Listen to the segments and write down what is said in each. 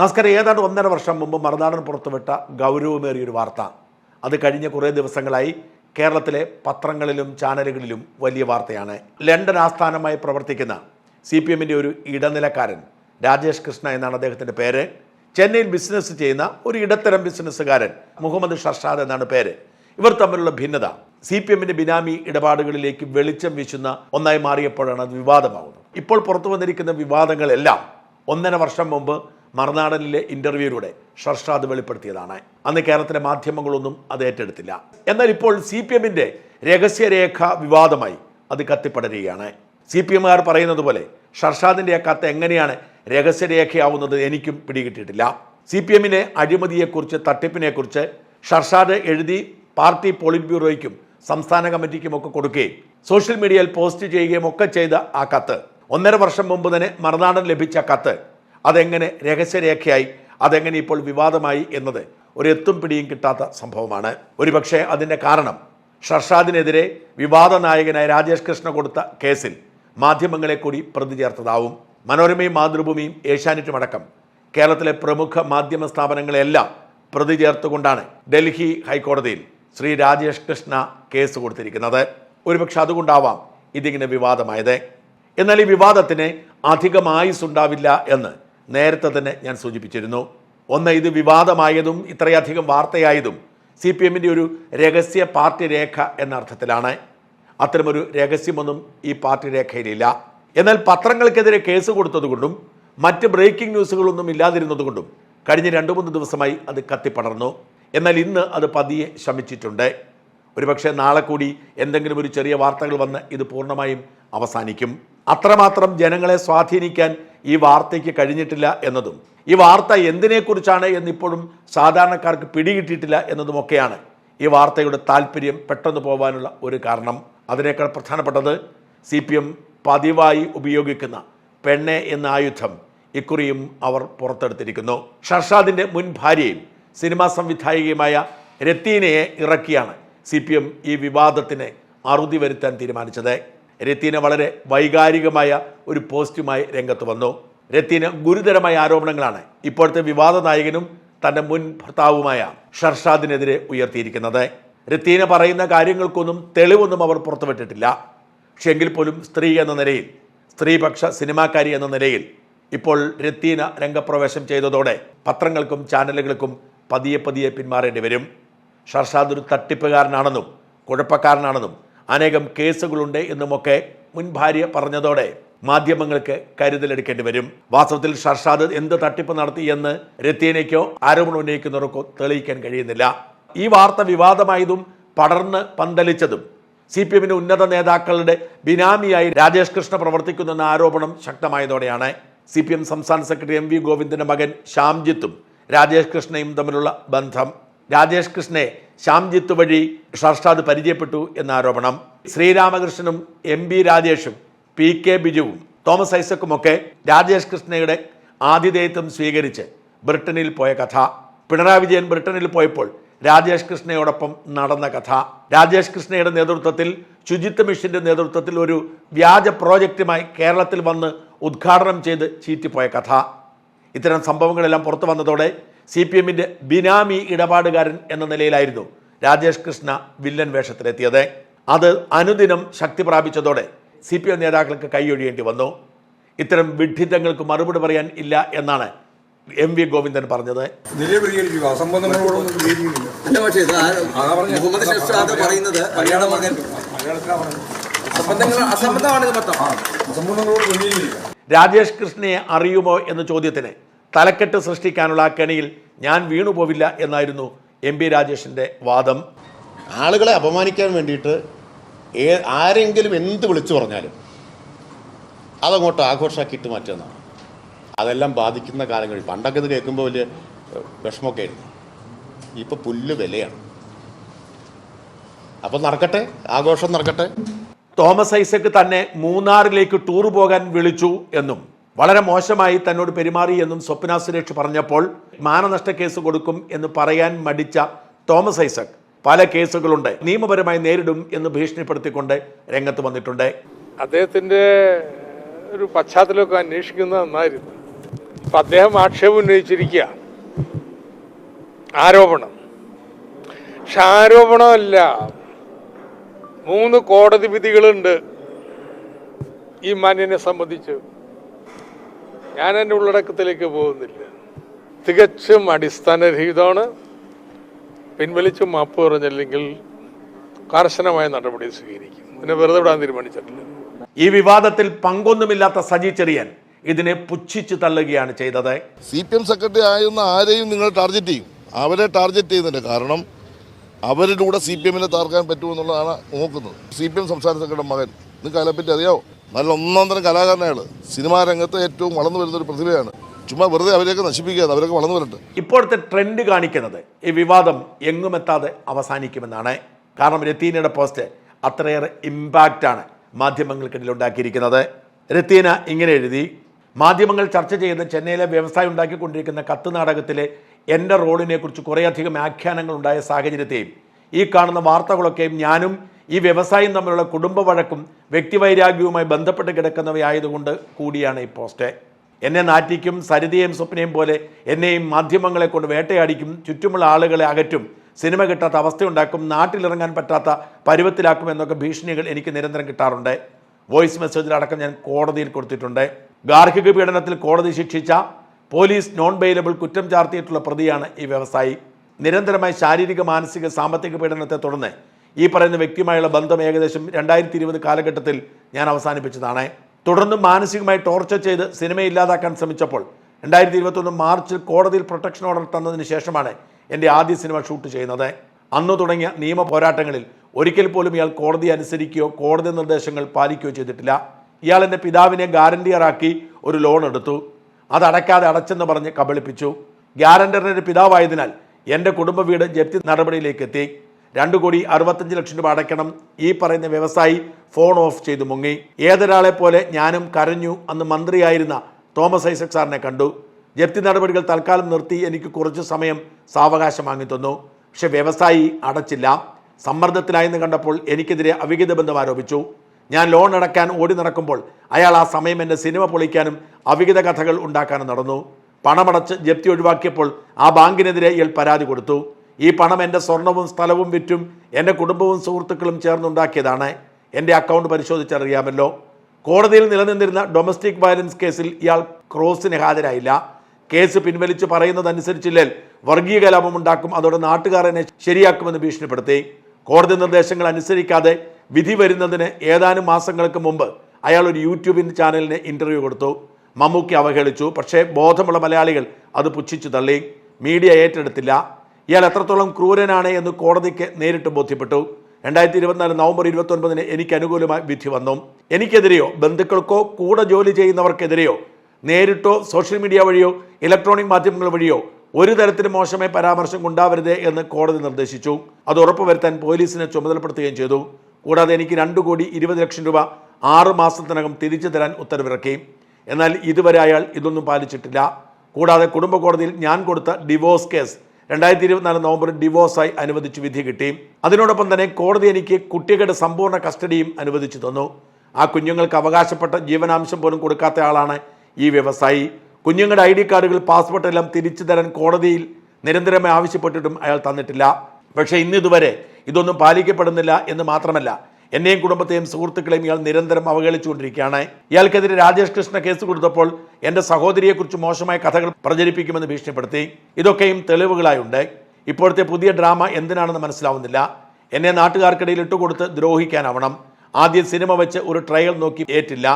നമസ്കാരം ഏതാണ്ട് ഒന്നര വർഷം മുമ്പ് മറുനാടൻ പുറത്തുവിട്ട ഗൗരവമേറിയൊരു വാർത്ത. അത് കഴിഞ്ഞ കുറേ ദിവസങ്ങളായി കേരളത്തിലെ പത്രങ്ങളിലും ചാനലുകളിലും വലിയ വാർത്തയാണ്. ലണ്ടൻ ആസ്ഥാനമായി പ്രവർത്തിക്കുന്ന സി പി എമ്മിന്റെ ഒരു ഇടനിലക്കാരൻ രാജേഷ് കൃഷ്ണ എന്നാണ് അദ്ദേഹത്തിന്റെ പേര്. ചെന്നൈയിൽ ബിസിനസ് ചെയ്യുന്ന ഒരു ഇടത്തരം ബിസിനസ്സുകാരൻ മുഹമ്മദ് ഷർഷാദ് എന്നാണ് പേര്. ഇവർ തമ്മിലുള്ള ഭിന്നത സി പി എമ്മിന്റെ ബിനാമി ഇടപാടുകളിലേക്ക് വെളിച്ചം വീശുന്ന ഒന്നായി മാറിയപ്പോഴാണ് അത് വിവാദമാകുന്നത്. ഇപ്പോൾ പുറത്തു വന്നിരിക്കുന്ന വിവാദങ്ങളെല്ലാം ഒന്നര വർഷം മുമ്പ് മറുനാടനിലെ ഇന്റർവ്യൂയിലൂടെ ഷർഷാദ് വെളിപ്പെടുത്തിയതാണ്. അന്ന് കേരളത്തിലെ മാധ്യമങ്ങളൊന്നും അത് ഏറ്റെടുത്തില്ല. എന്നാൽ ഇപ്പോൾ സി പി എമ്മിന്റെ രഹസ്യരേഖ വിവാദമായി അത് കത്തിപ്പടരുകയാണ്. സി പി എമ്മുകാർ പറയുന്നത് പോലെ ഷർഷാദിന്റെ ആ കത്ത് എങ്ങനെയാണ് രഹസ്യരേഖയാവുന്നത് എനിക്കും പിടികിട്ടിയിട്ടില്ല. സി പി എമ്മിനെ അഴിമതിയെക്കുറിച്ച് തട്ടിപ്പിനെക്കുറിച്ച് ഷർഷാദ് എഴുതി പാർട്ടി പോളിറ്റ് ബ്യൂറോയ്ക്കും സംസ്ഥാന കമ്മിറ്റിക്കും ഒക്കെ കൊടുക്കുകയും സോഷ്യൽ മീഡിയയിൽ പോസ്റ്റ് ചെയ്യുകയും ഒക്കെ ചെയ്ത ആ കത്ത്. ഒന്നര വർഷം മുമ്പ് തന്നെ മറുനാടൻ ലഭിച്ച കത്ത് അതെങ്ങനെ രഹസ്യരേഖയായി അതെങ്ങനെ ഇപ്പോൾ വിവാദമായി എന്നത് എത്തും പിടിയും കിട്ടാത്ത സംഭവമാണ്. ഒരുപക്ഷെ അതിന്റെ കാരണം ഷർഷാദിനെതിരെ വിവാദ നായകനായ രാജേഷ് കൃഷ്ണ കൊടുത്ത കേസിൽ മാധ്യമങ്ങളെ കൂടി പ്രതി ചേർത്തതാവും. മനോരമയും മാതൃഭൂമിയും ഏഷ്യാനെറ്റുമടക്കം കേരളത്തിലെ പ്രമുഖ മാധ്യമ സ്ഥാപനങ്ങളെല്ലാം പ്രതി ചേർത്തുകൊണ്ടാണ് ഡൽഹി ഹൈക്കോടതിയിൽ ശ്രീ രാജേഷ് കൃഷ്ണ കേസ് കൊടുത്തിരിക്കുന്നത്. ഒരുപക്ഷെ അതുകൊണ്ടാവാം ഇതിങ്ങനെ വിവാദമായത്. എന്നാൽ ഈ വിവാദത്തിന് അധികം ആയുസ് ഉണ്ടാവില്ല എന്ന് നേരത്തെ തന്നെ ഞാൻ സൂചിപ്പിച്ചിരുന്നു. ഒന്ന് ഇത് വിവാദമായതും ഇത്രയധികം വാർത്തയായതും സി പി എമ്മിന്റെ ഒരു രഹസ്യ പാർട്ടി രേഖ എന്ന അർത്ഥത്തിലാണ്. അത്തരമൊരു രഹസ്യമൊന്നും ഈ പാർട്ടി രേഖയിലില്ല. എന്നാൽ പത്രങ്ങൾക്കെതിരെ കേസ് കൊടുത്തതുകൊണ്ടും മറ്റ് ബ്രേക്കിംഗ് ന്യൂസുകളൊന്നും ഇല്ലാതിരുന്നതുകൊണ്ടും കഴിഞ്ഞ രണ്ട് മൂന്ന് ദിവസമായി അത് കത്തിപ്പടർന്നു. എന്നാൽ ഇന്ന് അത് പതിയെ ശമിച്ചിട്ടുണ്ട്. ഒരുപക്ഷെ നാളെ കൂടി എന്തെങ്കിലും ഒരു ചെറിയ വാർത്തകൾ വന്ന് ഇത് പൂർണമായും അവസാനിക്കും. അത്രമാത്രം ജനങ്ങളെ സ്വാധീനിക്കാൻ ഈ വാർത്തയ്ക്ക് കഴിഞ്ഞിട്ടില്ല എന്നതും ഈ വാർത്ത എന്തിനെക്കുറിച്ചാണ് എന്നിപ്പോഴും സാധാരണക്കാർക്ക് പിടികിട്ടിയിട്ടില്ല എന്നതുമൊക്കെയാണ് ഈ വാർത്തയുടെ താല്പര്യം പെട്ടെന്ന് പോകാനുള്ള ഒരു കാരണം. അതിനേക്കാൾ പ്രധാനപ്പെട്ടത് സി പി എം പതിവായി ഉപയോഗിക്കുന്ന പെണ്ണെ എന്ന ആയുധം ഇക്കുറിയും അവർ പുറത്തെടുത്തിരിക്കുന്നു. ഷർഷാദിന്റെ മുൻ ഭാര്യയും സിനിമാ സംവിധായികയുമായ രത്തീനയെ ഇറക്കിയാണ് സി പി എം ഈ വിവാദത്തിന് അറുതി വരുത്താൻ തീരുമാനിച്ചത്. രത്തീന വളരെ വൈകാരികമായ ഒരു പോസ്റ്റുമായി രംഗത്ത് വന്നു. രത്തീന ഗുരുതരമായ ആരോപണങ്ങളാണ് ഇപ്പോഴത്തെ വിവാദ നായകനും തന്റെ മുൻ ഭർത്താവുമായ ഷർഷാദിനെതിരെ ഉയർത്തിയിരിക്കുന്നത്. രത്തീന പറയുന്ന കാര്യങ്ങൾക്കൊന്നും തെളിവൊന്നും അവർ പുറത്തുവിട്ടിട്ടില്ല. പക്ഷെ എങ്കിൽ പോലും സ്ത്രീ എന്ന നിലയിൽ സ്ത്രീപക്ഷ സിനിമാക്കാരി എന്ന നിലയിൽ ഇപ്പോൾ രത്തീന രംഗപ്രവേശം ചെയ്തതോടെ പത്രങ്ങൾക്കും ചാനലുകൾക്കും പതിയെ പതിയെ പിന്മാറേണ്ടി വരും. ഷർഷാദ് ഒരു തട്ടിപ്പുകാരനാണെന്നും കുഴപ്പക്കാരനാണെന്നും അനേകം കേസുകളുണ്ട് എന്നുമൊക്കെ മുൻ ഭാര്യ പറഞ്ഞതോടെ മാധ്യമങ്ങൾക്ക് കരുതലെടുക്കേണ്ടി വരും. വാസ്തവത്തിൽ ഷർഷാദ് എന്ത് തട്ടിപ്പ് നടത്തി എന്ന് രത്തീനയ്ക്കോ ആരോപണം ഉന്നയിക്കുന്നവർക്കോ തെളിയിക്കാൻ കഴിയുന്നില്ല. ഈ വാർത്ത വിവാദമായതും പടർന്ന് പന്തലിച്ചതും സി പി എമ്മിന്റെ ഉന്നത നേതാക്കളുടെ ബിനാമിയായി രാജേഷ് കൃഷ്ണ പ്രവർത്തിക്കുന്നെന്ന ആരോപണം ശക്തമായതോടെയാണ് സി പി എം സംസ്ഥാന സെക്രട്ടറി എം വി ഗോവിന്ദന്റെ മകൻ ശ്യാംജിത്തും രാജേഷ് കൃഷ്ണയും തമ്മിലുള്ള ബന്ധം. രാജേഷ് കൃഷ്ണനെ ശ്യാംജിത്ത് വഴി ഷർഷാദ് പരിചയപ്പെട്ടു എന്ന ആരോപണം. ശ്രീരാമകൃഷ്ണനും എം ബി രാജേഷും പി കെ ബിജുവും തോമസ് ഐസക്കുമൊക്കെ രാജേഷ് കൃഷ്ണയുടെ ആതിഥേയത്വം സ്വീകരിച്ച് ബ്രിട്ടനിൽ പോയ കഥ. പിണറായി വിജയൻ ബ്രിട്ടനിൽ പോയപ്പോൾ രാജേഷ് കൃഷ്ണയോടൊപ്പം നടന്ന കഥ. രാജേഷ് കൃഷ്ണയുടെ നേതൃത്വത്തിൽ ശുചിത്വ മിഷന്റെ നേതൃത്വത്തിൽ ഒരു വ്യാജ പ്രോജക്റ്റുമായി കേരളത്തിൽ വന്ന് ഉദ്ഘാടനം ചെയ്ത് ചീറ്റിപ്പോയ കഥ. ഇത്തരം സംഭവങ്ങളെല്ലാം പുറത്തു വന്നതോടെ സി പി എമ്മിന്റെ ബിനാമി ഇടപാടുകാരൻ എന്ന നിലയിലായിരുന്നു രാജേഷ് കൃഷ്ണ വില്ലൻ വേഷത്തിലെത്തിയത് അത് അനുദിനം ശക്തി പ്രാപിച്ചതോടെ സി പി എം നേതാക്കൾക്ക് കൈയൊഴിയേണ്ടി വന്നു ഇത്തരം വിഡ്ഢിത്തങ്ങൾക്ക് മറുപടി പറയാൻ ഇല്ല എന്നാണ് എം വി ഗോവിന്ദൻ പറഞ്ഞത് രാജേഷ് കൃഷ്ണയെ അറിയുമോ എന്ന ചോദ്യത്തിന് തലക്കെട്ട് സൃഷ്ടിക്കാനുള്ള ആ കെണിയിൽ ഞാൻ വീണുപോവില്ല എന്നായിരുന്നു എം പി രാജേഷിന്റെ വാദം. ആളുകളെ അപമാനിക്കാൻ വേണ്ടിയിട്ട് ഏ ആരെങ്കിലും എന്ത് വിളിച്ചു പറഞ്ഞാലും അതങ്ങോട്ട് ആഘോഷമാക്കിയിട്ട് മാറ്റുന്നതാണ്. അതെല്ലാം ബാധിക്കുന്ന കാലങ്ങളിൽ പണ്ടൊക്കെ ഇത് കേൾക്കുമ്പോൾ വലിയ വിഷമമൊക്കെ ആയിരുന്നു ഇപ്പം പുല്ല് വിലയാണ്. അപ്പം നടക്കട്ടെ ആഘോഷം നടക്കട്ടെ. തോമസ് ഐസക്ക് തന്നെ മൂന്നാറിലേക്ക് ടൂർ പോകാൻ വിളിച്ചു എന്നും വളരെ മോശമായി തന്നോട് പെരുമാറി എന്നും സ്വപ്ന സുരേഷ് പറഞ്ഞപ്പോൾ മാനനഷ്ട കേസ് കൊടുക്കും എന്ന് പറയാൻ മടിച്ച തോമസ് ഐസക് പല കേസുകളുണ്ട്. നിയമപരമായി നേരിടും എന്ന് ഭീഷണിപ്പെടുത്തിക്കൊണ്ട് രംഗത്ത് വന്നിട്ടുണ്ട്. അദ്ദേഹത്തിന്റെ ഒരു പശ്ചാത്തലമൊക്കെ അന്വേഷിക്കുന്നത് നന്നായിരുന്നു. അപ്പൊ അദ്ദേഹം ആക്ഷേപം ഉന്നയിച്ചിരിക്കുക. ആരോപണം. പക്ഷെ ആരോപണമല്ല. മൂന്ന് കോടതി വിധികളുണ്ട് ഈ മാന്യനെ സംബന്ധിച്ച്. ഞാൻ എന്റെ ഉള്ളടക്കത്തിലേക്ക് പോകുന്നില്ല. തികച്ചും അടിസ്ഥാനരഹിതമാണ്. പിൻവലിച്ച് മാപ്പ് പറഞ്ഞില്ലെങ്കിൽ കർശനമായ നടപടി സ്വീകരിക്കും. പിന്നെ വെറുതെ വിടാൻ തീരുമാനിച്ചിട്ടില്ല. ഈ വിവാദത്തിൽ പങ്കൊന്നുമില്ലാത്ത സജി ചെറിയൻ ഇതിനെ പുച്ഛിച്ചു തള്ളുകയാണ് ചെയ്തത്. സി പി എം സെക്രട്ടറി ആയിരുന്ന ആരെയും നിങ്ങൾ ടാർഗറ്റ് ചെയ്യും. അവരെ ടാർഗറ്റ് ചെയ്യുന്നുണ്ട് കാരണം അവരിലൂടെ സി പി എമ്മിനെ താർക്കാൻ പറ്റുമെന്നുള്ളതാണ് നോക്കുന്നത്. സി പി എം സംസ്ഥാന സെക്രട്ടറി മകൻ. നിങ്ങൾക്ക് അതിനെപ്പറ്റി അറിയാവോ? നല്ല ഒന്നാം തരം കലാകാരനാണ്. സിനിമാ രംഗത്ത് ഏറ്റവും വളർന്നു വരുന്ന ഒരു പ്രതിഭയാണ്. ചുമ്മാ വെറുതെ അവരെയൊക്കെ നശിപ്പിക്കാതെ അവരൊക്കെ വളർന്നു വരട്ടെ ഇപ്പോഴത്തെ ട്രെൻഡ് കാണിക്കുന്നത് ഈ വിവാദം എങ്ങുമെത്താതെ അവസാനിക്കുമെന്നാണ്. കാരണം രത്തീനയുടെ പോസ്റ്റ് അത്രയേറെ ഇമ്പാക്റ്റാണ് മാധ്യമങ്ങൾക്കിടയിൽ ഉണ്ടാക്കിയിരിക്കുന്നത് രത്തീന ഇങ്ങനെ എഴുതി മാധ്യമങ്ങൾ ചർച്ച ചെയ്യുന്ന ചെന്നൈയിലെ വ്യവസായം ഉണ്ടാക്കിക്കൊണ്ടിരിക്കുന്ന കത്ത് നാടകത്തിലെ എന്റെ റോളിനെക്കുറിച്ച് കുറേയധികം ആഖ്യാനങ്ങൾ ഉണ്ടായ സാഹചര്യത്തെയും ഈ കാണുന്ന വാർത്തകളൊക്കെയും ഞാനും ഈ വ്യവസായം തമ്മിലുള്ള കുടുംബ വഴക്കും വ്യക്തിവൈരാഗ്യവുമായി ബന്ധപ്പെട്ട് കിടക്കുന്നവയായതുകൊണ്ട് കൂടിയാണ് ഈ പോസ്റ്റ്. എന്നെ നാറ്റിക്കും സരിതയും സ്വപ്നയും പോലെ എന്നെയും മാധ്യമങ്ങളെ കൊണ്ട് വേട്ടയാടിക്കും ചുറ്റുമുള്ള ആളുകളെ അകറ്റും സിനിമ കിട്ടാത്ത അവസ്ഥയുണ്ടാക്കും നാട്ടിലിറങ്ങാൻ പറ്റാത്ത പരുവത്തിലാക്കും എന്നൊക്കെ ഭീഷണികൾ എനിക്ക് നിരന്തരം കിട്ടാറുണ്ട്. വോയിസ് മെസ്സേജിലടക്കം ഞാൻ കോടതിയിൽ കൊടുത്തിട്ടുണ്ട്. ഗാർഹിക പീഡനത്തിൽ കോടതി ശിക്ഷിച്ച പോലീസ് നോൺ ബെയിലബിൾ കുറ്റം ചാർത്തിയിട്ടുള്ള പ്രതിയാണ് ഈ വ്യവസായി. നിരന്തരമായി ശാരീരിക മാനസിക സാമ്പത്തിക പീഡനത്തെ തുടർന്ന് ഈ പറയുന്ന വ്യക്തിയുമായുള്ള ബന്ധം ഏകദേശം രണ്ടായിരത്തി ഇരുപത് കാലഘട്ടത്തിൽ ഞാൻ അവസാനിപ്പിച്ചതാണ്. തുടർന്ന് മാനസികമായി ടോർച്ചർ ചെയ്ത് സിനിമ ഇല്ലാതാക്കാൻ ശ്രമിച്ചപ്പോൾ രണ്ടായിരത്തി ഇരുപത്തൊന്ന് മാർച്ചിൽ കോടതിയിൽ പ്രൊട്ടക്ഷൻ ഓർഡർ തന്നതിന് ശേഷമാണ് എന്റെ ആദ്യ സിനിമ ഷൂട്ട് ചെയ്യുന്നത്. അന്ന് തുടങ്ങിയ നിയമ പോരാട്ടങ്ങളിൽ ഒരിക്കൽ പോലും ഇയാൾ കോടതി അനുസരിക്കുകയോ കോടതി നിർദ്ദേശങ്ങൾ പാലിക്കുകയോ ചെയ്തിട്ടില്ല. ഇയാൾ എന്റെ പിതാവിനെ ഗ്യാരണ്ടിയറാക്കി ഒരു ലോൺ എടുത്തു. അത് അടയ്ക്കാതെ അടച്ചെന്ന് പറഞ്ഞ് കബളിപ്പിച്ചു. ഗ്യാരണ്ടറിന്റെ പിതാവായതിനാൽ എന്റെ കുടുംബ വീട് ജപ്തി നടപടിയിലേക്ക് എത്തി. രണ്ടു കോടി അറുപത്തഞ്ച് ലക്ഷം രൂപ അടയ്ക്കണം. ഈ പറയുന്ന വ്യവസായി ഫോൺ ഓഫ് ചെയ്തു മുങ്ങി. ഏതൊരാളെ പോലെ ഞാനും കരഞ്ഞു. അന്ന് മന്ത്രിയായിരുന്ന തോമസ് ഐസക് സാറിനെ കണ്ടു. ജപ്തി നടപടികൾ തൽക്കാലം നിർത്തി. എനിക്ക് കുറച്ച് സമയം സാവകാശം വാങ്ങി തന്നു. പക്ഷെ വ്യവസായി അടച്ചില്ല. സമ്മർദ്ദത്തിലായെന്ന് കണ്ടപ്പോൾ എനിക്കെതിരെ അവിഹിത ബന്ധം ആരോപിച്ചു. ഞാൻ ലോൺ അടക്കാൻ ഓടി നടക്കുമ്പോൾ അയാൾ ആ സമയം എന്റെ സിനിമ പൊളിക്കാനും അവിഹിത കഥകൾ ഉണ്ടാക്കാനും നടന്നു. പണമടച്ച് ജപ്തി ഒഴിവാക്കിയപ്പോൾ ആ ബാങ്കിനെതിരെ ഇയാൾ പരാതി കൊടുത്തു. ഈ പണം എന്റെ സ്വർണവും സ്ഥലവും വിറ്റും എന്റെ കുടുംബവും സുഹൃത്തുക്കളും ചേർന്നുണ്ടാക്കിയതാണ് എന്റെ അക്കൗണ്ട് പരിശോധിച്ചറിയാമല്ലോ. കോടതിയിൽ നിലനിന്നിരുന്ന ഡൊമസ്റ്റിക് വയലൻസ് കേസിൽ ഇയാൾ ക്രോസിന് ഹാജരായില്ല. കേസ് പിൻവലിച്ച് പറയുന്നതനുസരിച്ചില്ലേൽ വർഗീയ കലാപം ഉണ്ടാക്കും അതോടെ നാട്ടുകാരനെ ശരിയാക്കുമെന്ന് ഭീഷണിപ്പെടുത്തി. കോടതി നിർദ്ദേശങ്ങൾ അനുസരിക്കാതെ വിധി വരുന്നതിന് ഏതാനും മാസങ്ങൾക്ക് മുമ്പ് അയാൾ ഒരു യൂട്യൂബിൻ ചാനലിന് ഇന്റർവ്യൂ കൊടുത്തു. മമ്മൂക്കി അവഹേളിച്ചു പക്ഷേ ബോധമുള്ള മലയാളികൾ അത് പുച്ഛിച്ചു തള്ളി. മീഡിയ ഏറ്റെടുത്തില്ല. ഇയാൾ എത്രത്തോളം ക്രൂരനാണ് എന്ന് കോടതിക്ക് നേരിട്ട് ബോധ്യപ്പെട്ടു. രണ്ടായിരത്തി ഇരുപത്തിനാല് നവംബർ ഇരുപത്തി ഒൻപതിന് എനിക്ക് അനുകൂലമായി വിധി വന്നു. എനിക്കെതിരെയോ ബന്ധുക്കൾക്കോ കൂടെ ജോലി ചെയ്യുന്നവർക്കെതിരെയോ നേരിട്ടോ സോഷ്യൽ മീഡിയ വഴിയോ ഇലക്ട്രോണിക് മാധ്യമങ്ങൾ വഴിയോ ഒരു തരത്തിലും മോശമായ പരാമർശം ഉണ്ടാവരുത് എന്ന് കോടതി നിർദ്ദേശിച്ചു. അത് ഉറപ്പുവരുത്താൻ പോലീസിനെ ചുമതലപ്പെടുത്തുകയും ചെയ്തു. കൂടാതെ എനിക്ക് രണ്ടു കോടി ഇരുപത് ലക്ഷം രൂപ ആറ് മാസത്തിനകം തിരിച്ചു തരാൻ ഉത്തരവിറക്കി. എന്നാൽ ഇതുവരെ അയാൾ ഇതൊന്നും പാലിച്ചിട്ടില്ല. കൂടാതെ കുടുംബ കോടതിയിൽ ഞാൻ കൊടുത്ത ഡിവോഴ്സ് കേസ് രണ്ടായിരത്തി ഇരുപത്തിനാല് നവംബറിൽ ഡിവോഴ്സായി അനുവദിച്ച് വിധി കിട്ടി. അതിനോടൊപ്പം തന്നെ കോടതി എനിക്ക് കുട്ടികളുടെ സമ്പൂർണ കസ്റ്റഡിയും അനുവദിച്ചു തന്നു. ആ കുഞ്ഞുങ്ങൾക്ക് അവകാശപ്പെട്ട ജീവനാംശം പോലും കൊടുക്കാത്ത ആളാണ് ഈ വ്യവസായി. കുഞ്ഞുങ്ങളുടെ ഐ ഡി കാർഡുകൾ പാസ്പോർട്ട് എല്ലാം തിരിച്ചു തരാൻ കോടതിയിൽ നിരന്തരമായി ആവശ്യപ്പെട്ടിട്ടും അയാൾ തന്നിട്ടില്ല. പക്ഷേ ഇന്നിതുവരെ ഇതൊന്നും പാലിക്കപ്പെടുന്നില്ല എന്ന് മാത്രമല്ല എന്നെയും കുടുംബത്തെയും സുഹൃത്തുക്കളെയും ഇയാൾ നിരന്തരം അവഹേളിച്ചുകൊണ്ടിരിക്കുകയാണ്. ഇയാൾക്കെതിരെ രാജേഷ് കൃഷ്ണ കേസ് കൊടുത്തപ്പോൾ എന്റെ സഹോദരിയെക്കുറിച്ച് മോശമായ കഥകൾ പ്രചരിപ്പിക്കുമെന്ന് ഭീഷണിപ്പെടുത്തി. ഇതൊക്കെയും തെളിവുകളായുണ്ട്. ഇപ്പോഴത്തെ പുതിയ ഡ്രാമ എന്തിനാണെന്ന് മനസ്സിലാവുന്നില്ല. എന്നെ നാട്ടുകാർക്കിടയിൽ ഇട്ടുകൊടുത്ത് ദ്രോഹിക്കാനാവണം. ആദ്യം സിനിമ വെച്ച് ഒരു ട്രയൽ നോക്കി ഏറ്റില്ല.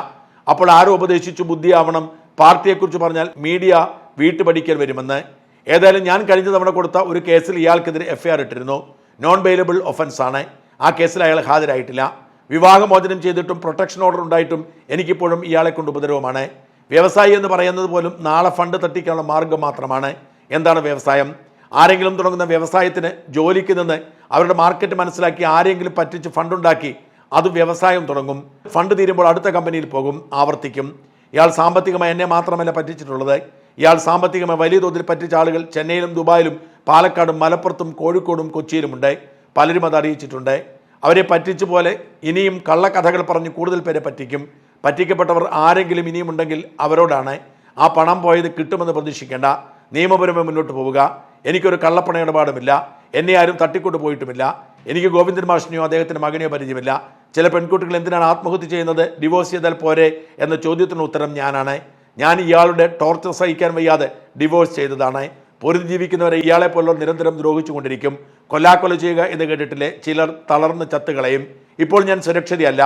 അപ്പോൾ ആരോ ഉപദേശിച്ചു ബുദ്ധിയാവണം. പാർട്ടിയെക്കുറിച്ച് പറഞ്ഞാൽ മീഡിയ വീട്ടുപടിക്കൽ വരുമെന്ന്. ഏതായാലും ഞാൻ കഴിഞ്ഞ തവണ കൊടുത്ത ഒരു കേസിൽ ഇയാൾക്കെതിരെ എഫ്ഐആർ ഇട്ടിരുന്നു. നോൺ ബെയിലബിൾ ആണ് ആ കേസിൽ അയാൾ ഹാജരായിട്ടില്ല. വിവാഹമോചനം ചെയ്തിട്ടും പ്രൊട്ടക്ഷൻ ഓർഡർ ഉണ്ടായിട്ടും എനിക്കിപ്പോഴും ഇയാളെ കൊണ്ട് ഉപദ്രവമാണ്. വ്യവസായി എന്ന് പറയുന്നത് പോലും നാളെ ഫണ്ട് തട്ടിക്കാനുള്ള മാർഗം മാത്രമാണ്. എന്താണ് വ്യവസായം? ആരെങ്കിലും തുടങ്ങുന്ന വ്യവസായത്തിന് ജോലിക്ക് നിന്ന് അവരുടെ മാർക്കറ്റ് മനസ്സിലാക്കി ആരെങ്കിലും പറ്റിച്ച് ഫണ്ടുണ്ടാക്കി അത് വ്യവസായം തുടങ്ങും. ഫണ്ട് തീരുമ്പോൾ അടുത്ത കമ്പനിയിൽ പോകും ആവർത്തിക്കും. ഇയാൾ സാമ്പത്തികമായി എന്നെ മാത്രമല്ല പറ്റിച്ചിട്ടുള്ളത്. ഇയാൾ സാമ്പത്തികമായി വലിയ തോതിൽ പറ്റിച്ച ആളുകൾ ചെന്നൈയിലും ദുബായിലും പാലക്കാടും മലപ്പുറത്തും കോഴിക്കോടും കൊച്ചിയിലുമുണ്ട്. പലരും അത് അറിയിച്ചിട്ടുണ്ട്. അവരെ പറ്റിച്ചു പോലെ ഇനിയും കള്ളക്കഥകൾ പറഞ്ഞ് കൂടുതൽ പേരെ പറ്റിക്കും. പറ്റിക്കപ്പെട്ടവർ ആരെങ്കിലും ഇനിയും ഉണ്ടെങ്കിൽ അവരോടാണ്. ആ പണം പോയത് കിട്ടുമെന്ന് പ്രതീക്ഷിക്കേണ്ട. നിയമപരമായി മുന്നോട്ട് പോവുക. എനിക്കൊരു കള്ളപ്പണ ഇടപാടുമില്ല. എന്നെ ആരും തട്ടിക്കൊണ്ട് പോയിട്ടുമില്ല. എനിക്ക് ഗോവിന്ദൻ മാഷിനെയോ അദ്ദേഹത്തിന്റെ മകനെയോ പരിചയമില്ല. ചില പെൺകുട്ടികൾ എന്തിനാണ് ആത്മഹത്യ ചെയ്യുന്നത്? ഡിവോഴ്സ് ചെയ്താൽ പോരെ എന്ന ചോദ്യത്തിന് ഉത്തരം ഞാനാണ്. ഞാൻ ഇയാളുടെ ടോർച്ചർ സഹിക്കാൻ വയ്യാതെ ഡിവോഴ്സ് ചെയ്തതാണ്. പൊരുതി ജീവിക്കുന്നവരെ ഇയാളെ പോലുള്ള നിരന്തരം ദ്രോഹിച്ചുകൊണ്ടിരിക്കും. കൊല്ലാക്കൊല ചെയ്യുക എന്ന് കേട്ടിട്ടില്ലേ? ചിലർ തളർന്ന് ചത്തുകളയും. ഇപ്പോൾ ഞാൻ സുരക്ഷിതയല്ല.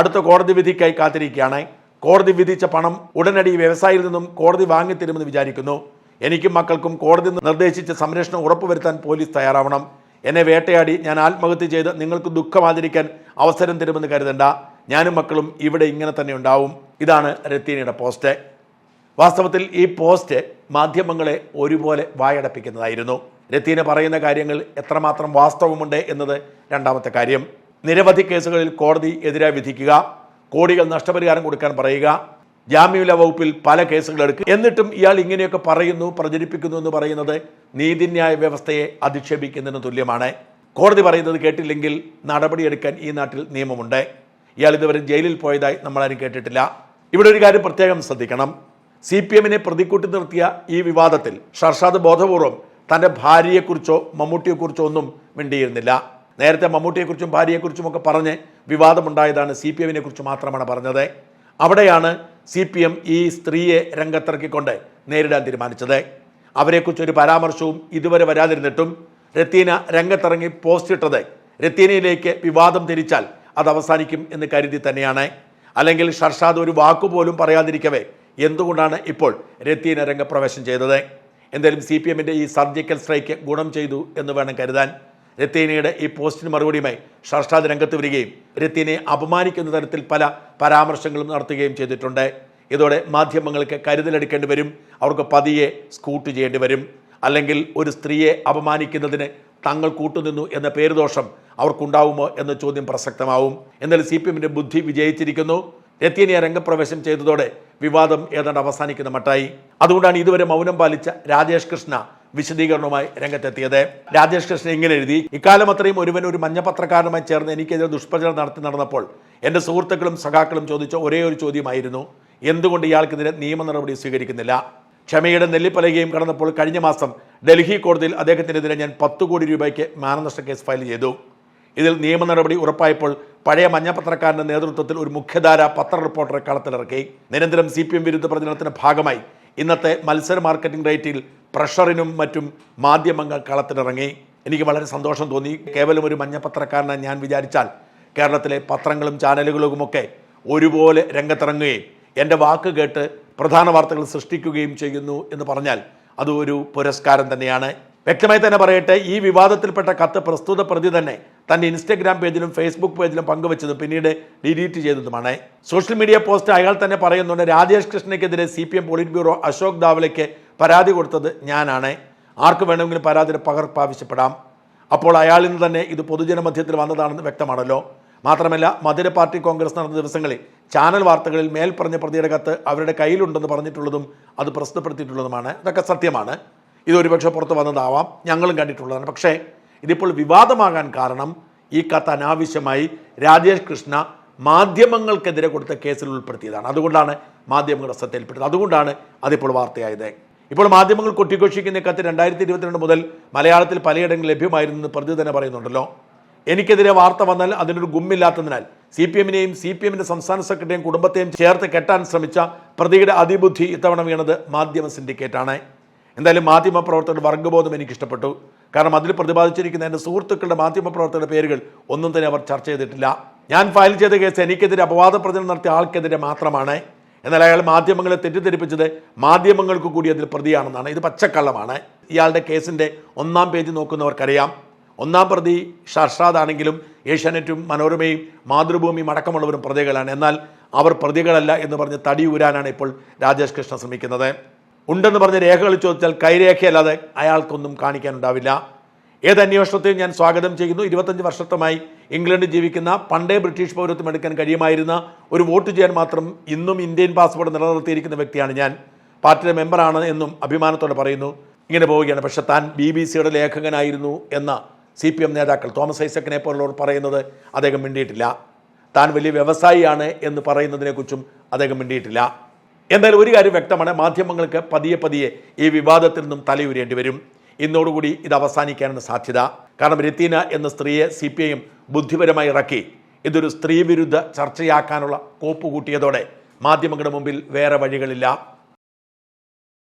അടുത്ത കോടതി വിധിക്കായി കാത്തിരിക്കുകയാണ്. കോടതി വിധിച്ച പണം ഉടനടി വ്യവസായിയിൽ നിന്നും കോടതി വാങ്ങിത്തരുമെന്ന് വിചാരിക്കുന്നു. എനിക്കും മക്കൾക്കും കോടതി നിർദ്ദേശിച്ച സംരക്ഷണം ഉറപ്പുവരുത്താൻ പോലീസ് തയ്യാറാവണം. എന്നെ വേട്ടയാടി ഞാൻ ആത്മഹത്യ ചെയ്ത് നിങ്ങൾക്ക് ദുഃഖം ആചരിക്കാൻ അവസരം തരുമെന്ന് കരുതണ്ട. ഞാനും മക്കളും ഇവിടെ ഇങ്ങനെ തന്നെ ഉണ്ടാവും. ഇതാണ് രത്തീനയുടെ പോസ്റ്റ്. വാസ്തവത്തിൽ ഈ പോസ്റ്റ് മാധ്യമങ്ങളെ ഒരുപോലെ വായടപ്പിക്കുന്നതായിരുന്നു. രത്തീന പറയുന്ന കാര്യങ്ങൾ എത്രമാത്രം വാസ്തവമുണ്ട് എന്നത് രണ്ടാമത്തെ കാര്യം. നിരവധി കേസുകളിൽ കോടതി എതിരായി വിധിക്കുക കോടികൾ നഷ്ടപരിഹാരം കൊടുക്കാൻ പറയുക ജാമ്യമില്ല വകുപ്പിൽ പല കേസുകൾ എടുക്കുക. എന്നിട്ടും ഇയാൾ ഇങ്ങനെയൊക്കെ പറയുന്നു പ്രചരിപ്പിക്കുന്നു എന്ന് പറയുന്നത് നീതിന്യായ വ്യവസ്ഥയെ അധിക്ഷേപിക്കുന്നതിന് തുല്യമാണ്. കോടതി പറയുന്നത് കേട്ടില്ലെങ്കിൽ നടപടിയെടുക്കാൻ ഈ നാട്ടിൽ നിയമമുണ്ട്. ഇയാൾ ഇതുവരെ ജയിലിൽ പോയതായി നമ്മളാരും കേട്ടിട്ടില്ല. ഇവിടെ ഒരു കാര്യം പ്രത്യേകം ശ്രദ്ധിക്കണം. സി പി എമ്മിനെ പ്രതിക്കൂട്ടി നിർത്തിയ ഈ വിവാദത്തിൽ ഷർഷാദ് ബോധപൂർവം തന്റെ ഭാര്യയെക്കുറിച്ചോ മമ്മൂട്ടിയെക്കുറിച്ചോ ഒന്നും മിണ്ടിയിരുന്നില്ല. നേരത്തെ മമ്മൂട്ടിയെക്കുറിച്ചും ഭാര്യയെക്കുറിച്ചും ഒക്കെ പറഞ്ഞ് വിവാദമുണ്ടായതാണ് സി പി എമ്മിനെ കുറിച്ച് മാത്രമാണ് പറഞ്ഞത്. അവിടെയാണ് സി പി എം ഈ സ്ത്രീയെ രംഗത്തിറക്കിക്കൊണ്ട് നേരിടാൻ തീരുമാനിച്ചത്. അവരെക്കുറിച്ച് ഒരു പരാമർശവും ഇതുവരെ വരാതിരുന്നിട്ടും രത്തീന രംഗത്തിറങ്ങി പോസ്റ്റ് ഇട്ടത് രത്തീനയിലേക്ക് വിവാദം തിരിച്ചാൽ അത് അവസാനിക്കും എന്ന് കരുതി തന്നെയാണ്. അല്ലെങ്കിൽ ഷർഷാദ് ഒരു വാക്കുപോലും പറയാതിരിക്കവേ എന്തുകൊണ്ടാണ് ഇപ്പോൾ രത്തീന രംഗപ്രവേശം ചെയ്തത്? എന്തായാലും സി പി എമ്മിന്റെ ഈ സർജിക്കൽ സ്ട്രൈക്ക് ഗുണം ചെയ്തു എന്ന് വേണം കരുതാൻ. രത്തീനയുടെ ഈ പോസ്റ്റിന് മറുപടിയുമായി ഷർഷാദ് രംഗത്ത് വരികയും രത്തീനയെ അപമാനിക്കുന്ന തരത്തിൽ പല പരാമർശങ്ങളും നടത്തുകയും ചെയ്തിട്ടുണ്ട്. ഇതോടെ മാധ്യമങ്ങൾക്ക് കരുതലെടുക്കേണ്ടി വരും. അവർക്ക് പതിയെ സ്കൂട്ട് ചെയ്യേണ്ടി വരും. അല്ലെങ്കിൽ ഒരു സ്ത്രീയെ അപമാനിക്കുന്നതിന് തങ്ങൾ കൂട്ടുനിന്നു എന്ന പേരുദോഷം അവർക്കുണ്ടാവുമോ എന്ന ചോദ്യം പ്രസക്തമാവും. എന്നാൽ സി പി എമ്മിന്റെ ബുദ്ധി വിജയിച്ചിരിക്കുന്നു. രത്തീനയെ രംഗപ്രവേശം ചെയ്തതോടെ വിവാദം ഏതാണ്ട് അവസാനിക്കുന്ന മട്ടായി. അതുകൊണ്ടാണ് ഇതുവരെ മൗനം പാലിച്ച രാജേഷ് കൃഷ്ണ വിശദീകരണവുമായി രംഗത്തെത്തിയത്. രാജേഷ് കൃഷ്ണൻ ഇങ്ങനെ എഴുതി ഇക്കാലം അത്രയും ഒരുവൻ ഒരു മഞ്ഞപത്രക്കാരനുമായി ചേർന്ന് എനിക്കെതിരെ ദുഷ്പ്രചരണം നടത്തി നടന്നപ്പോൾ എന്റെ സുഹൃത്തുക്കളും സഖാക്കളും ചോദിച്ച ഒരേ ഒരു ചോദ്യമായിരുന്നു. എന്തുകൊണ്ട് ഇയാൾക്കെതിരെ നിയമ നടപടി സ്വീകരിക്കുന്നില്ല? ക്ഷമയുടെ നെല്ലിപ്പലകയും കടന്നപ്പോൾ കഴിഞ്ഞ മാസം ഡൽഹി കോടതിയിൽ അദ്ദേഹത്തിനെതിരെ ഞാൻ പത്ത് കോടി രൂപയ്ക്ക് മാനനഷ്ട കേസ് ഫയൽ ചെയ്തു. ഇതിൽ നിയമ നടപടി ഉറപ്പായപ്പോൾ പഴയ മഞ്ഞപത്രക്കാരന്റെ നേതൃത്വത്തിൽ ഒരു മുഖ്യധാര പത്ര റിപ്പോർട്ടറെ കളത്തിലിറക്കി. നിരന്തരം സി പി എം വിരുദ്ധ പ്രചരണത്തിന്റെ ഭാഗമായി ഇന്നത്തെ മത്സര മാർക്കറ്റിംഗ് റേറ്റിൽ പ്രഷറിനും മറ്റും മാധ്യമങ്ങൾ കളത്തിലിറങ്ങി. എനിക്ക് വളരെ സന്തോഷം തോന്നി. കേവലം ഒരു മഞ്ഞപത്രക്കാരനെ ഞാൻ വിചാരിച്ചാൽ കേരളത്തിലെ പത്രങ്ങളും ചാനലുകളുമൊക്കെ ഒരുപോലെ രംഗത്തിറങ്ങുകയും എന്റെ വാക്ക് കേട്ട് പ്രധാന വാർത്തകൾ സൃഷ്ടിക്കുകയും ചെയ്യുന്നു എന്ന് പറഞ്ഞാൽ അത് ഒരു പുരസ്കാരം തന്നെയാണ്. വ്യക്തമായി തന്നെ പറയട്ടെ ഈ വിവാദത്തിൽപ്പെട്ട കത്ത് പ്രസ്തുത പ്രതി തന്നെ തന്റെ ഇൻസ്റ്റഗ്രാം പേജിലും ഫേസ്ബുക്ക് പേജിലും പങ്കുവച്ചതും പിന്നീട് ഡിലീറ്റ് ചെയ്തതുമാണ്. സോഷ്യൽ മീഡിയ പോസ്റ്റ് അയാൾ തന്നെ പറയുന്നുണ്ട് Rajesh കൃഷ്ണയ്ക്കെതിരെ C P M polit bureau Ashok ദാവലയ്ക്ക് പരാതി കൊടുത്തത് ഞാനാണ്. ആർക്ക് വേണമെങ്കിലും പരാതിയുടെ പകർപ്പ് ആവശ്യപ്പെടാം. അപ്പോൾ അയാളിൽ നിന്ന് തന്നെ ഇത് പൊതുജനമധ്യത്തിൽ വന്നതാണെന്ന് വ്യക്തമാണല്ലോ. മാത്രമല്ല മധുര പാർട്ടി കോൺഗ്രസ് നടന്ന ദിവസങ്ങളിൽ ചാനൽ വാർത്തകളിൽ മേൽ പറഞ്ഞ പ്രതിയുടെ കത്ത് അവരുടെ കയ്യിലുണ്ടെന്ന് പറഞ്ഞിട്ടുള്ളതും അത് പ്രസിദ്ധപ്പെടുത്തിയിട്ടുള്ളതുമാണ് ഇതൊക്കെ സത്യമാണ്. ഇതൊരുപക്ഷെ പുറത്ത് വന്നതാവാം. ഞങ്ങളും കണ്ടിട്ടുള്ളതാണ്. പക്ഷേ ഇതിപ്പോൾ വിവാദമാകാൻ കാരണം ഈ കത്ത് അനാവശ്യമായി രാജേഷ് കൃഷ്ണ മാധ്യമങ്ങൾക്കെതിരെ കൊടുത്ത കേസിൽ ഉൾപ്പെടുത്തിയതാണ്. അതുകൊണ്ടാണ് മാധ്യമങ്ങളുടെ ശ്രദ്ധയിൽപ്പെട്ടത് അതുകൊണ്ടാണ് അതിപ്പോൾ വാർത്തയായത്. ഇപ്പോൾ മാധ്യമങ്ങൾ കൊട്ടിഘോഷിക്കുന്ന കത്ത് രണ്ടായിരത്തി ഇരുപത്തിരണ്ട് മുതൽ മലയാളത്തിൽ പലയിടങ്ങളിൽ ലഭ്യമായിരുന്നു എന്ന് പ്രതി തന്നെ പറയുന്നുണ്ടല്ലോ. എനിക്കെതിരെ വാർത്ത വന്നാൽ അതിനൊരു ഗുമ്മില്ലാത്തതിനാൽ സി പി എമ്മിനെയും സി പി എമ്മിന്റെ സംസ്ഥാന സെക്രട്ടറിയും കുടുംബത്തെയും ചേർത്ത് കെട്ടാൻ ശ്രമിച്ച പ്രതിയുടെ അതിബുദ്ധി ഇത്തവണ വീണത് മാധ്യമ സിൻഡിക്കേറ്റാണ്. എന്തായാലും മാധ്യമ പ്രവർത്തകരുടെ വർഗബോധം എനിക്ക് ഇഷ്ടപ്പെട്ടു കാരണം അതിൽ പ്രതിപാദിച്ചിരിക്കുന്ന എന്റെ സുഹൃത്തുക്കളുടെ മാധ്യമ പ്രവർത്തകരുടെ പേരുകൾ ഒന്നും തന്നെ അവർ ചർച്ച ചെയ്തിട്ടില്ല. ഞാൻ ഫയൽ ചെയ്ത കേസ് എനിക്കെതിരെ അപവാദ പ്രചരണം നടത്തിയ ആൾക്കെതിരെ മാത്രമാണ്. എന്നാൽ അയാൾ മാധ്യമങ്ങളെ തെറ്റിദ്ധരിപ്പിച്ചത് മാധ്യമങ്ങൾക്ക് കൂടി അതിൽ പ്രതിയാണെന്നാണ്. ഇത് പച്ചക്കള്ളമാണ്. ഇയാളുടെ കേസിന്റെ ഒന്നാം പേജ് നോക്കുന്നവർക്കറിയാം. ഒന്നാം പ്രതി ഷർഷാദ് ആണെങ്കിലും ഏഷ്യാനെറ്റും മനോരമയും മാതൃഭൂമിയും അടക്കമുള്ളവരും പ്രതികളാണ്. എന്നാൽ അവർ പ്രതികളല്ല എന്ന് പറഞ്ഞ് തടി ഊരാനാണ് ഇപ്പോൾ രാജേഷ് കൃഷ്ണ ശ്രമിക്കുന്നത്. ഉണ്ടെന്ന് പറഞ്ഞ് രേഖകൾ ചോദിച്ചാൽ കൈരേഖയല്ലാതെ അയാൾക്കൊന്നും കാണിക്കാനുണ്ടാവില്ല. ഏത് അന്വേഷണത്തെയും ഞാൻ സ്വാഗതം ചെയ്യുന്നു. ഇരുപത്തഞ്ച് വർഷത്തമായി ഇംഗ്ലണ്ടിൽ ജീവിക്കുന്ന പണ്ടേ ബ്രിട്ടീഷ് പൗരത്വം എടുക്കാൻ കഴിയുമായിരുന്ന ഒരു വോട്ട് ചെയ്യാൻ മാത്രം ഇന്നും ഇന്ത്യൻ പാസ്പോർട്ട് നിലനിർത്തിയിരിക്കുന്ന വ്യക്തിയാണ് ഞാൻ. പാർട്ടിയുടെ മെമ്പറാണ് എന്നും അഭിമാനത്തോടെ പറയുന്നു. ഇങ്ങനെ പോവുകയാണ്. പക്ഷേ താൻ ബി ബി സിയുടെ ലേഖകനായിരുന്നു എന്ന സി പി എം നേതാക്കൾ തോമസ് ഐസക്കിനെ പോലുള്ളവർ പറയുന്നത് അദ്ദേഹം മിണ്ടിയിട്ടില്ല. താൻ വലിയ വ്യവസായിയാണ് എന്ന് പറയുന്നതിനെക്കുറിച്ചും അദ്ദേഹം മിണ്ടിയിട്ടില്ല. എന്തായാലും ഒരു കാര്യം വ്യക്തമാണ്. മാധ്യമങ്ങൾക്ക് പതിയെ പതിയെ ഈ വിവാദത്തിൽ നിന്നും തലയുരേണ്ടി വരും. ഇന്നോടുകൂടി ഇത് അവസാനിക്കാനാണ് സാധ്യത. കാരണം രത്തീന എന്ന സ്ത്രീയെ സി പി ഐ എം ബുദ്ധിപരമായി ഇറക്കി. ഇതൊരു സ്ത്രീ വിരുദ്ധ ചർച്ചയാക്കാനുള്ള കോപ്പ് കൂട്ടിയതോടെ മാധ്യമങ്ങളുടെ മുമ്പിൽ വേറെ വഴികളില്ല.